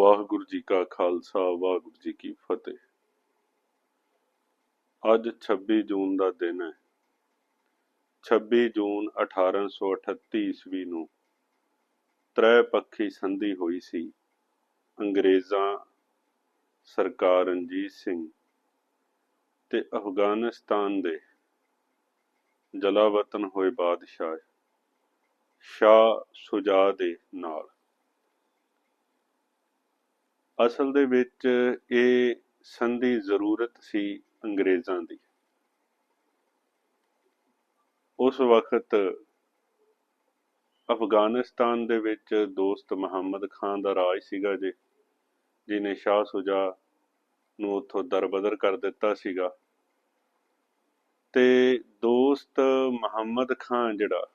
ਵਾਹਿਗੁਰੂ ਜੀ ਕਾ ਖਾਲਸਾ, ਵਾਹਿਗੁਰੂ ਜੀ ਕੀ ਫਤਿਹ। ਅੱਜ 26 ਜੂਨ ਦਾ ਦਿਨ ਹੈ। 26 ਜੂਨ 1838 ਈਸਵੀ ਨੂੰ ਤ੍ਰੈ ਪੱਖੀ ਸੰਧੀ ਹੋਈ ਸੀ ਅੰਗਰੇਜ਼ਾਂ ਸਰਕਾਰ ਰਣਜੀਤ ਸਿੰਘ ਤੇ ਅਫਗਾਨਿਸਤਾਨ ਦੇ ਜਲਾਵਤਨ ਹੋਏ ਬਾਦਸ਼ਾਹ ਸ਼ਾਹ ਸੁਜਾ ਦੇ ਨਾਲ। ਅਸਲ ਦੇ ਵਿੱਚ ਇਹ ਸੰਧੀ ਜ਼ਰੂਰਤ ਸੀ ਅੰਗਰੇਜ਼ਾਂ ਦੀ। ਉਸ ਵਕਤ ਅਫਗਾਨਿਸਤਾਨ ਦੇ ਵਿੱਚ ਦੋਸਤ ਮੁਹੰਮਦ ਖਾਨ ਦਾ ਰਾਜ ਸੀਗਾ ਜੇ ਜਿਨੇ ਸ਼ਾਹ ਸੁਜਾ ਨੂੰ ਉੱਥੋਂ ਦਰਬਦਰ ਕਰ ਦਿੱਤਾ ਸੀਗਾ। ਤੇ ਦੋਸਤ ਮੁਹੰਮਦ ਖਾਨ ਜਿਹੜਾ,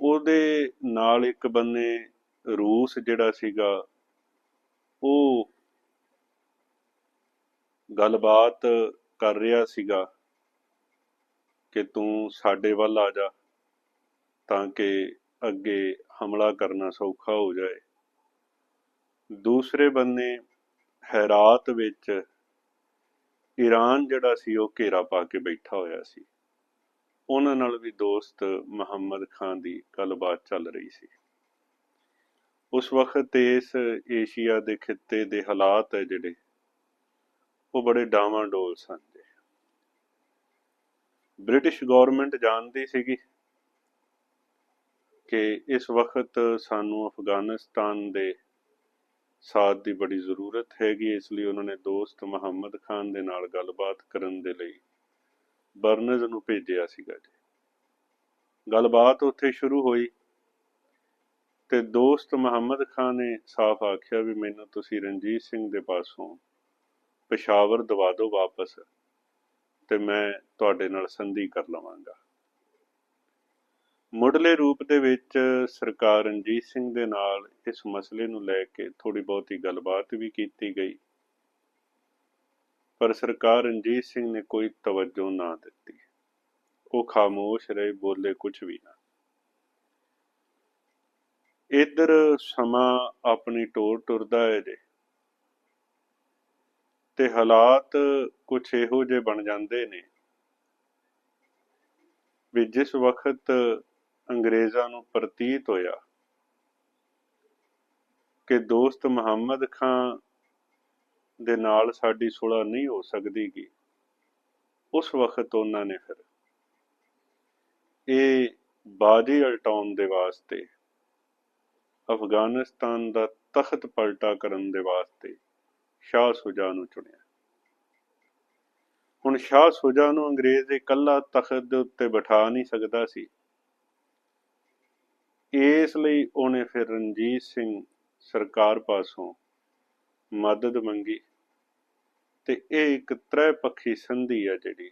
ਉਹਦੇ ਨਾਲ ਇੱਕ ਬੰਨੇ ਰੂਸ ਜਿਹੜਾ ਸੀਗਾ, ਉਹ ਗੱਲਬਾਤ ਕਰ ਰਿਹਾ ਸੀਗਾ ਕਿ ਤੂੰ ਸਾਡੇ ਵੱਲ ਆ ਜਾ ਤਾਂ ਕਿ ਅੱਗੇ ਹਮਲਾ ਕਰਨਾ ਸੌਖਾ ਹੋ ਜਾਏ। ਦੂਸਰੇ ਬੰਨੇ ਹੈਰਾਤ ਵਿੱਚ ਈਰਾਨ ਜਿਹੜਾ ਸੀ, ਉਹ ਘੇਰਾ ਪਾ ਕੇ ਬੈਠਾ ਹੋਇਆ ਸੀ। ਉਹਨਾਂ ਨਾਲ ਵੀ ਦੋਸਤ ਮੁਹੰਮਦ ਖਾਨ ਦੀ ਗੱਲਬਾਤ ਚੱਲ ਰਹੀ ਸੀ। ਉਸ ਵਕਤ ਇਸ ਏਸ਼ੀਆ ਦੇ ਖਿੱਤੇ ਦੇ ਹਾਲਾਤ ਹੈ ਜਿਹੜੇ, ਉਹ ਬੜੇ ਡਾਵਾਂਡੋਲ ਸਨ ਜੀ। ਬ੍ਰਿਟਿਸ਼ ਗਵਰਨਮੈਂਟ ਜਾਣਦੀ ਸੀਗੀ ਕਿ ਇਸ ਵਕਤ ਸਾਨੂੰ ਅਫਗਾਨਿਸਤਾਨ ਦੇ ਸਾਥ ਦੀ ਬੜੀ ਜ਼ਰੂਰਤ ਹੈਗੀ, ਇਸ ਲਈ ਉਹਨਾਂ ਨੇ ਦੋਸਤ ਮੁਹੰਮਦ ਖਾਨ ਦੇ ਨਾਲ ਗੱਲਬਾਤ ਕਰਨ ਦੇ ਲਈ ਬਰਨਜ਼ ਨੂੰ ਭੇਜਿਆ ਸੀਗਾ ਜੀ। ਗੱਲਬਾਤ ਉੱਥੇ ਸ਼ੁਰੂ ਹੋਈ। ਤੇ ਦੋਸਤ ਮੁਹੰਮਦ ਖਾਨ ਨੇ ਸਾਫ਼ ਆਖਿਆ ਵੀ ਮੈਨੂੰ ਤੁਸੀਂ ਰਣਜੀਤ ਸਿੰਘ ਦੇ ਪਾਸੋਂ ਪਸ਼ਾਵਰ ਦਵਾ ਦਿਓ ਵਾਪਸ ਤੇ ਮੈਂ ਤੁਹਾਡੇ ਨਾਲ ਸੰਧੀ ਕਰ ਲਵਾਂਗਾ। ਮੁੱਢਲੇ ਰੂਪ ਦੇ ਵਿੱਚ ਸਰਕਾਰ ਰਣਜੀਤ ਸਿੰਘ ਦੇ ਨਾਲ ਇਸ ਮਸਲੇ ਨੂੰ ਲੈ ਕੇ ਥੋੜੀ ਬਹੁਤੀ ਗੱਲਬਾਤ ਵੀ ਕੀਤੀ ਗਈ, ਪਰ ਸਰਕਾਰ ਰਣਜੀਤ ਸਿੰਘ ਨੇ ਕੋਈ ਤਵੱਜੋ ਨਾ ਦਿੱਤੀ। ਉਹ ਖਾਮੋਸ਼ ਰਹੇ, ਬੋਲੇ ਕੁਝ ਵੀ ਨਾ। ਇਧਰ ਸਮਾਂ ਆਪਣੀ ਟੋਰ ਟੁਰਦਾ ਹੈ ਜੇ। ਤੇ ਹਾਲਾਤ ਕੁਝ ਇਹੋ ਜਿਹੇ ਬਣ ਜਾਂਦੇ ਨੇ ਵੀ ਜਿਸ ਵਕਤ ਅੰਗਰੇਜ਼ਾਂ ਨੂੰ ਪ੍ਰਤੀਤ ਹੋਇਆ ਕਿ ਦੋਸਤ ਮੁਹੰਮਦ ਖਾਨ ਦੇ ਨਾਲ ਸਾਡੀ ਸੁਲਾ ਨਹੀਂ ਹੋ ਸਕਦੀ ਸਕਦੀਗੀ, ਉਸ ਵਕਤ ਉਹਨਾਂ ਨੇ ਫਿਰ ਇਹ ਬਾਜੀ ਉਲਟਾਉਣ ਦੇ ਵਾਸਤੇ ਅਫਗਾਨਿਸਤਾਨ ਦਾ ਤਖਤ ਪਲਟਾ ਕਰਨ ਦੇ ਵਾਸਤੇ ਸ਼ਾਹ ਸੁਜਾ ਨੂੰ ਚੁਣਿਆ। ਹੁਣ ਸ਼ਾਹ ਸੁਜਾ ਨੂੰ ਅੰਗਰੇਜ਼ ਇਕੱਲਾ ਤਖਤ ਦੇ ਉੱਤੇ ਬਿਠਾ ਨਹੀਂ ਸਕਦਾ ਸੀ। ਇਸ ਲਈ ਉਹਨੇ ਫਿਰ ਰਣਜੀਤ ਸਿੰਘ ਸਰਕਾਰ ਪਾਸੋਂ ਮਦਦ ਮੰਗੀ ਤੇ ਇਹ ਇੱਕ ਤ੍ਰੈ ਪੱਖੀ ਸੰਧੀ ਹੈ ਜਿਹੜੀ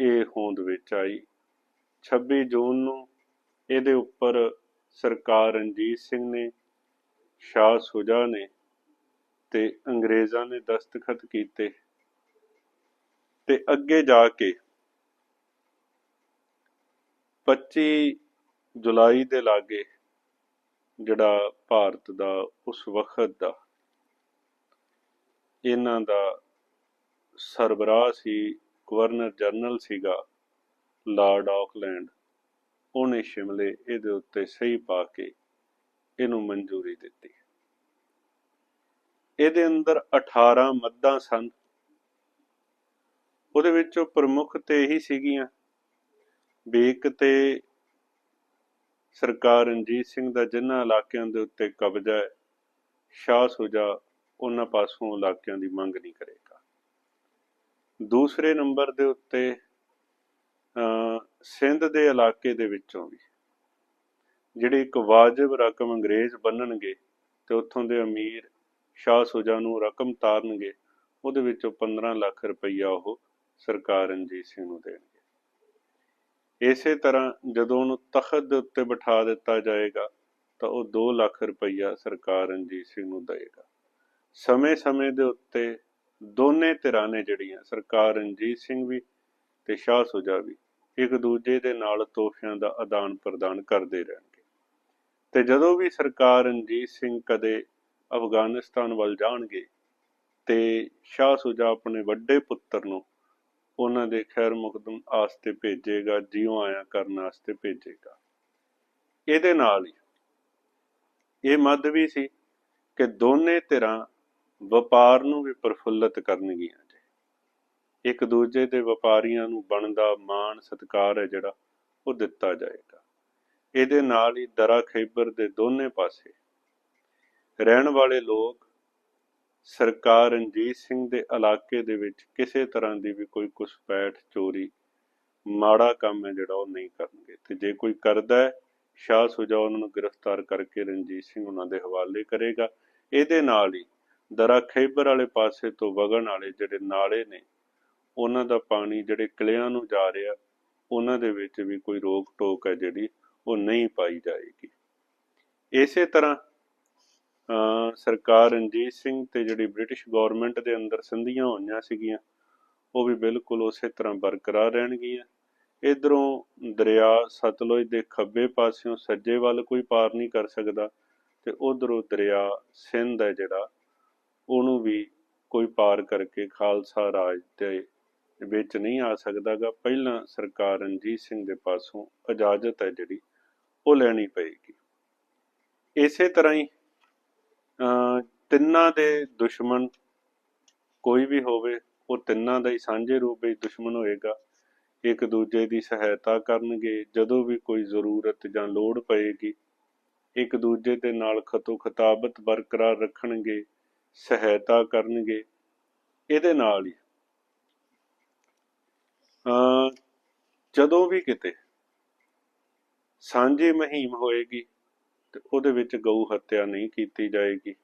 ਇਹ ਹੋਂਦ ਵਿੱਚ ਆਈ। 26 ਜੂਨ ਨੂੰ ਇਹਦੇ ਉੱਪਰ ਸਰਕਾਰ ਰਣਜੀਤ ਸਿੰਘ ਨੇ, ਸ਼ਾਹ ਸੁਜਾ ਨੇ ਤੇ ਅੰਗਰੇਜ਼ਾਂ ਨੇ ਦਸਤਖਤ ਕੀਤੇ ਤੇ ਅੱਗੇ ਜਾ ਕੇ 25 ਜੁਲਾਈ ਦੇ ਲਾਗੇ ਜਿਹੜਾ ਭਾਰਤ ਦਾ ਉਸ ਵਕਤ ਦਾ ਇਹਨਾਂ ਦਾ ਸਰਬਰਾਹ ਸੀ, ਗਵਰਨਰ ਜਨਰਲ ਸੀਗਾ, ਲਾਰਡ ਆਕਲੈਂਡ। ਉਹਨੇ ਸ਼ਿਮਲੇ ਇਹਦੇ ਉੱਤੇ ਸਹੀ ਪਾ ਕੇ ਇਹਨੂੰ ਮਨਜ਼ੂਰੀ ਦਿੱਤੀ। ਇਹਦੇ ਅੰਦਰ 18 ਮੱਦਾਂ ਸਨ। ਉਹਦੇ ਵਿੱਚੋਂ ਪ੍ਰਮੁੱਖ ਤੇ ਇਹੀ ਸੀਗੀਆਂ। ਵੀ ਇੱਕ ਤੇ ਸਰਕਾਰ ਰਣਜੀਤ ਸਿੰਘ ਦਾ ਜਿਨ੍ਹਾਂ ਇਲਾਕਿਆਂ ਦੇ ਉੱਤੇ ਕਬਜ਼ਾ ਹੈ, ਸ਼ਾਹ ਸੁਜਾ ਉਹਨਾਂ ਪਾਸੋਂ ਇਲਾਕਿਆਂ ਦੀ ਮੰਗ ਨਹੀਂ ਕਰੇਗਾ। ਦੂਸਰੇ ਨੰਬਰ ਦੇ ਉੱਤੇ ਸਿੰਧ ਦੇ ਇਲਾਕੇ ਦੇ ਵਿੱਚੋਂ ਵੀ। ਜਿਹੜੀ ਇੱਕ ਵਾਜਬ ਰਕਮ ਅੰਗਰੇਜ਼ ਬੰਨਣਗੇ ਤੇ ਉੱਥੋਂ ਦੇ ਅਮੀਰ ਸ਼ਾਹ ਸੁਜਾ ਨੂੰ ਰਕਮ ਤਾਰਨਗੇ, ਉਹਦੇ ਵਿੱਚੋਂ 15 ਲੱਖ ਰੁਪਈਆ ਉਹ ਸਰਕਾਰ ਰਣਜੀਤ ਸਿੰਘ ਨੂੰ ਦੇਣਗੇ। ਇਸੇ ਤਰ੍ਹਾਂ ਜਦੋਂ ਉਹਨੂੰ ਤਖਤ ਦੇ ਉੱਤੇ ਬਿਠਾ ਦਿੱਤਾ ਜਾਏਗਾ, ਤਾਂ ਉਹ 2 ਲੱਖ ਰੁਪਈਆ ਸਰਕਾਰ ਰਣਜੀਤ ਸਿੰਘ ਨੂੰ ਦੇਵੇਗਾ ਸਮੇਂ-ਸਮੇਂ ਦੇ ਉੱਤੇ ਦੋਨੇ ਧਿਰਾਂ ਨੇ ਜਿਹੜੀਆਂ, ਸਰਕਾਰ ਰਣਜੀਤ ਸਿੰਘ ਵੀ ਤੇ ਸ਼ਾਹ ਸੁਜਾ ਵੀ ਇੱਕ ਦੂਜੇ ਦੇ ਨਾਲ ਤੋਹਫਿਆਂ ਦਾ ਆਦਾਨ ਪ੍ਰਦਾਨ ਕਰਦੇ ਰਹਿਣਗੇ। ਤੇ ਜਦੋਂ ਵੀ ਸਰਕਾਰ ਰਣਜੀਤ ਸਿੰਘ ਕਦੇ ਅਫਗਾਨਿਸਤਾਨ ਵੱਲ ਜਾਣਗੇ ਤੇ ਸ਼ਾਹ ਸੁਜਾ ਆਪਣੇ ਵੱਡੇ ਪੁੱਤਰ ਨੂੰ ਉਹਨਾਂ ਦੇ ਖੈਰ ਮੁਕਦਮ ਆਸਤੇ ਭੇਜੇਗਾ, ਜਿਉਂ ਆਇਆ ਕਰਨ ਵਾਸਤੇ ਭੇਜੇਗਾ। ਇਹਦੇ ਨਾਲ ਹੀ ਇਹ ਮੱਧ ਵੀ ਸੀ ਕਿ ਦੋਨੇ ਧਿਰਾਂ ਵਪਾਰ ਨੂੰ ਵੀ ਪ੍ਰਫੁੱਲਤ ਕਰਨਗੀਆਂ। ਇੱਕ ਦੂਜੇ ਦੇ ਵਪਾਰੀਆਂ ਨੂੰ ਬਣਦਾ ਮਾਣ ਸਤਿਕਾਰ ਹੈ ਜਿਹੜਾ ਉਹ ਦਿੱਤਾ ਜਾਏਗਾ। ਇਹਦੇ ਨਾਲ ਹੀ ਦਰਾ ਖੈਬਰ ਦੇ ਦੋਨੇ ਪਾਸੇ ਰਹਿਣ ਵਾਲੇ ਲੋਕ ਸਰਕਾਰ ਰਣਜੀਤ ਸਿੰਘ ਦੇ ਇਲਾਕੇ ਦੇ ਵਿੱਚ ਕਿਸੇ ਤਰ੍ਹਾਂ ਦੀ ਵੀ ਕੋਈ ਘੁਸਪੈਠ, ਚੋਰੀ, ਮਾੜਾ ਕੰਮ ਹੈ ਜਿਹੜਾ ਉਹ ਨਹੀਂ ਕਰਨਗੇ। ਤੇ ਜੇ ਕੋਈ ਕਰਦਾ ਹੈ, ਸ਼ਾਹ ਸੁਜਾ ਉਹਨਾਂ ਨੂੰ ਗ੍ਰਿਫਤਾਰ ਕਰਕੇ ਰਣਜੀਤ ਸਿੰਘ ਉਹਨਾਂ ਦੇ ਹਵਾਲੇ ਕਰੇਗਾ। ਇਹਦੇ ਨਾਲ ਹੀ ਦਰਾ ਖੈਬਰ ਵਾਲੇ ਪਾਸੇ ਤੋਂ ਵਗਣ ਵਾਲੇ ਜਿਹੜੇ ਨਾਲੇ ਨੇ ਉਹਨਾਂ ਦਾ ਪਾਣੀ ਜਿਹੜੇ ਕਿਲਿਆਂ ਨੂੰ ਜਾ ਰਿਹਾ, ਉਹਨਾਂ ਦੇ ਵਿੱਚ ਵੀ ਕੋਈ ਰੋਕ ਟੋਕ ਹੈ ਜਿਹੜੀ, ਉਹ ਨਹੀਂ ਪਾਈ ਜਾਏਗੀ। ਇਸੇ ਤਰ੍ਹਾਂ ਸਰਕਾਰ ਰਣਜੀਤ ਸਿੰਘ ਤੇ ਜਿਹੜੀ ਬ੍ਰਿਟਿਸ਼ ਗਵਰਨਮੈਂਟ ਦੇ ਅੰਦਰ ਸੰਧੀਆਂ ਹੋਈਆਂ ਸੀਗੀਆਂ, ਉਹ ਵੀ ਬਿਲਕੁਲ ਉਸੇ ਤਰ੍ਹਾਂ ਬਰਕਰਾਰ ਰਹਿਣਗੀਆਂ। ਇਧਰੋਂ ਦਰਿਆ ਸਤਲੁਜ ਦੇ ਖੱਬੇ ਪਾਸਿਓਂ ਸੱਜੇ ਵੱਲ ਕੋਈ ਪਾਰ ਨਹੀਂ ਕਰ ਸਕਦਾ ਤੇ ਉਧਰੋਂ ਦਰਿਆ ਸਿੰਧ ਹੈ ਜਿਹੜਾ, ਉਹਨੂੰ ਵੀ ਕੋਈ ਪਾਰ ਕਰਕੇ ਖਾਲਸਾ ਰਾਜ ਦੇ ਵਿੱਚ ਨਹੀਂ ਆ ਸਕਦਾਗਾ। ਪਹਿਲਾਂ ਸਰਕਾਰ ਰਣਜੀਤ ਸਿੰਘ ਦੇ ਪਾਸੋਂ ਇਜਾਜ਼ਤ ਹੈ ਜਿਹੜੀ, ਉਹ ਲੈਣੀ ਪਏਗੀ। ਇਸੇ ਤਰ੍ਹਾਂ ਹੀ ਤਿੰਨਾਂ ਦੇ ਦੁਸ਼ਮਣ ਕੋਈ ਵੀ ਹੋਵੇ, ਉਹ ਤਿੰਨਾਂ ਦਾ ਹੀ ਸਾਂਝੇ ਰੂਪ ਵਿੱਚ ਦੁਸ਼ਮਣ ਹੋਏਗਾ। ਇੱਕ ਦੂਜੇ ਦੀ ਸਹਾਇਤਾ ਕਰਨਗੇ, ਜਦੋਂ ਵੀ ਕੋਈ ਜ਼ਰੂਰਤ ਜਾਂ ਲੋੜ ਪਏਗੀ। ਇੱਕ ਦੂਜੇ ਦੇ ਨਾਲ ਖਤੋ ਖਤਾਬਤ ਬਰਕਰਾਰ ਰੱਖਣਗੇ, ਸਹਾਇਤਾ ਕਰਨਗੇ। ਇਹਦੇ ਨਾਲ ਹੀ ਜਦੋਂ ਵੀ ਕਿਤੇ ਸਾਂਝੀ ਮੁਹਿੰਮ ਹੋਏਗੀ ਤੇ ਉਹਦੇ ਵਿੱਚ ਗਊ ਹੱਤਿਆ ਨਹੀਂ ਕੀਤੀ ਜਾਏਗੀ,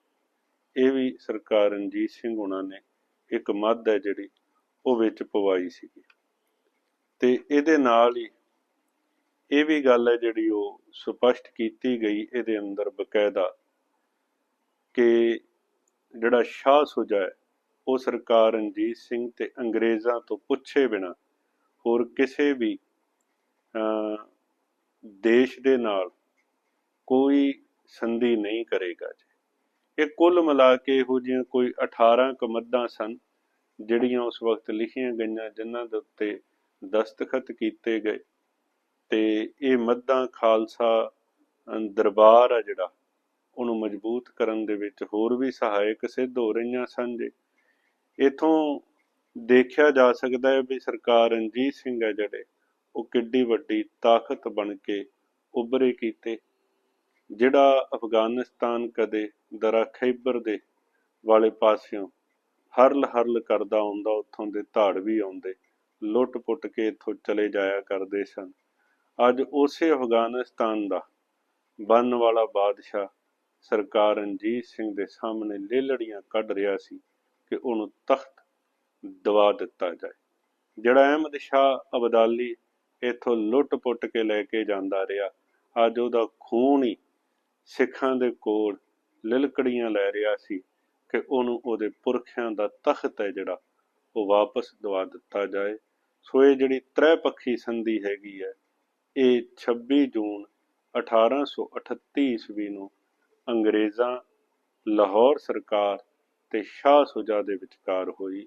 ਇਹ ਵੀ ਸਰਕਾਰ ਰਣਜੀਤ ਸਿੰਘ ਉਹਨਾਂ ਨੇ ਇੱਕ ਮੱਧ ਹੈ ਜਿਹੜੀ ਉਹ ਵਿੱਚ ਪਵਾਈ ਸੀਗੀ। ਤੇ ਇਹਦੇ ਨਾਲ ਹੀ ਇਹ ਵੀ ਗੱਲ ਹੈ ਜਿਹੜੀ ਉਹ ਸਪਸ਼ਟ ਕੀਤੀ ਗਈ ਇਹਦੇ ਅੰਦਰ ਬਕਾਇਦਾ ਕਿ ਜਿਹੜਾ ਸ਼ਾਹ ਸੁਜਾ ਹੈ, ਉਹ ਸਰਕਾਰ ਰਣਜੀਤ ਸਿੰਘ ਤੇ ਅੰਗਰੇਜ਼ਾਂ ਤੋਂ ਪੁੱਛੇ ਬਿਨਾ ਹੋਰ ਕਿਸੇ ਵੀ ਦੇਸ਼ ਦੇ ਨਾਲ ਕੋਈ ਸੰਧੀ ਨਹੀਂ ਕਰੇਗਾ ਜੀ। ਇਹ ਕੁੱਲ ਮਿਲਾ ਕੇ ਇਹੋ ਜਿਹੀਆਂ ਕੋਈ 18 ਕਮੱਦਾਂ ਸਨ, ਜਿਹੜੀਆਂ ਉਸ ਵਕਤ ਲਿਖੀਆਂ ਗਈਆਂ, ਜਿਨ੍ਹਾਂ ਦੇ ਉੱਤੇ ਦਸਤਖਤ ਕੀਤੇ ਗਏ। ਤੇ ਇਹ ਮੱਦਾਂ ਖਾਲਸਾ ਦਰਬਾਰ ਆ ਜਿਹੜਾ, ਉਹਨੂੰ ਮਜ਼ਬੂਤ ਕਰਨ ਦੇ ਵਿੱਚ ਹੋਰ ਵੀ ਸਹਾਇਕ ਸਿੱਧ ਹੋ ਰਹੀਆਂ ਸਨ ਜੀ। ਇਥੋਂ ਦੇਖਿਆ ਜਾ ਸਕਦਾ ਹੈ ਵੀ ਸਰਕਾਰ ਰਣਜੀਤ ਸਿੰਘ ਹੈ ਜਿਹੜੇ, ਉਹ ਕਿੱਡੀ ਵੱਡੀ ਤਾਕਤ ਬਣ ਕੇ ਉੱਭਰੇ ਕੀਤੇ। ਜਿਹੜਾ ਅਫਗਾਨਿਸਤਾਨ ਕਦੇ ਦਰਾ ਖੈਬਰ ਦੇ ਵਾਲੇ ਪਾਸਿਓਂ ਹਰਲ ਹਰਲ ਕਰਦਾ ਆਉਂਦਾ, ਉੱਥੋਂ ਦੇ ਧਾੜ ਵੀ ਆਉਂਦੇ ਲੁੱਟ-ਪੁੱਟ ਕੇ ਇੱਥੋਂ ਚਲੇ ਜਾਇਆ ਕਰਦੇ ਸਨ। ਅੱਜ ਉਸੇ ਅਫਗਾਨਿਸਤਾਨ ਦਾ ਬੰਨ ਵਾਲਾ ਬਾਦਸ਼ਾਹ ਸਰਕਾਰ ਰਣਜੀਤ ਸਿੰਘ ਦੇ ਸਾਹਮਣੇ ਲੇਲੜੀਆਂ ਕੱਢ ਰਿਹਾ ਸੀ ਕਿ ਉਹਨੂੰ ਤਖਤ ਦਵਾ ਦਿੱਤਾ ਜਾਏ। ਜਿਹੜਾ ਅਹਿਮਦ ਸ਼ਾਹ ਅਬਦਾਲੀ ਇੱਥੋਂ ਲੁੱਟ-ਪੁੱਟ ਕੇ ਲੈ ਕੇ ਜਾਂਦਾ ਰਿਹਾ, ਅੱਜ ਉਹਦਾ ਖੂਨ ਹੀ ਸਿੱਖਾਂ ਦੇ ਕੋਲ ਲਿਲਕੜੀਆਂ ਲੈ ਰਿਹਾ ਸੀ ਕਿ ਉਹਨੂੰ ਉਹਦੇ ਪੁਰਖਿਆਂ ਦਾ ਤਖਤ ਹੈ ਜਿਹੜਾ ਉਹ ਵਾਪਸ ਦਵਾ ਦਿੱਤਾ ਜਾਏ। ਸੋ ਇਹ ਜਿਹੜੀ ਤ੍ਰੈ ਪੱਖੀ ਸੰਧੀ ਹੈਗੀ ਹੈ, ਇਹ 26 ਜੂਨ 1838 ਈਸਵੀ ਨੂੰ ਅੰਗਰੇਜ਼ਾਂ, ਲਾਹੌਰ ਸਰਕਾਰ ਤੇ ਸ਼ਾਹ ਸੁਜਾ ਦੇ ਵਿਚਕਾਰ ਹੋਈ।